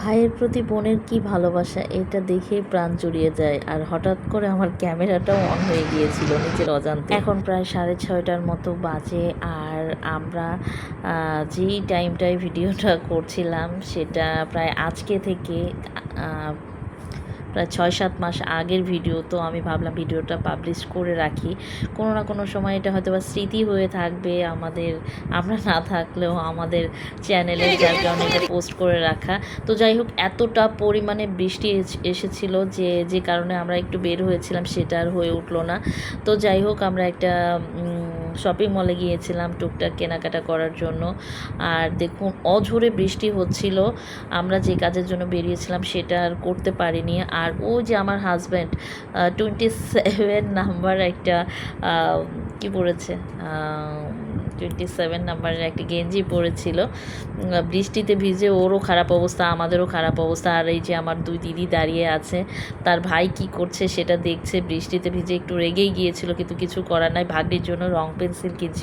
ভাইয়ের প্রতি বোনের কি ভালোবাসা, এটা দেখে প্রাণ জুড়িয়ে যায়। আর হঠাৎ করে আমার ক্যামেরাটাও অন হয়ে গিয়েছিল নিজের অজান্তে। এখন প্রায় সাড়ে ছয়টার মতো বাজে আর আমরা যেই টাইমটায় ভিডিওটা করছিলাম, সেটা প্রায় আজকে থেকে প্রায় ছয় সাত মাস আগের ভিডিও তো আমি ভাবলাম ভিডিওটা পাবলিশ করে রাখি। কোনো না কোনো সময় এটা হয়তো বা স্মৃতি হয়ে থাকবে, আমাদের, আমরা না থাকলেও আমাদের চ্যানেলে যার কারণে এটা পোস্ট করে রাখা। তো যাই হোক, এতটা পরিমাণে বৃষ্টি এস- এসেছিল যে যে কারণে আমরা একটু বের হয়েছিলাম, সেটা আর হয়ে উঠল না। তো যাই হোক, আমরা একটা শপিং মলে গিয়েছিলাম টুকটাক কেনাকাটা করার জন্য। আর দেখুন, অঝোরে বৃষ্টি হচ্ছিল। আমরা যে কাজের জন্য বেরিয়েছিলাম সেটা আর করতে পারিনি। আর ও যে আমার হাজব্যান্ড টোয়েন্টি সেভেন নাম্বার একটা কি পড়েছে? টোয়েন্টি সেভেন নাম্বারের একটি গেঞ্জি পরেছিল। বৃষ্টিতে ভিজে ওরও খারাপ অবস্থা, আমাদেরও খারাপ অবস্থা। আর এই যে আমার দুই দিদি দাঁড়িয়ে আছে, তার ভাই কি করছে সেটা দেখছে। বৃষ্টিতে ভিজে একটু রেগেই গিয়েছিল, কিন্তু কিছু করার নাই। ভাগ্যের জন্য রং পেন্সিল কিনছে।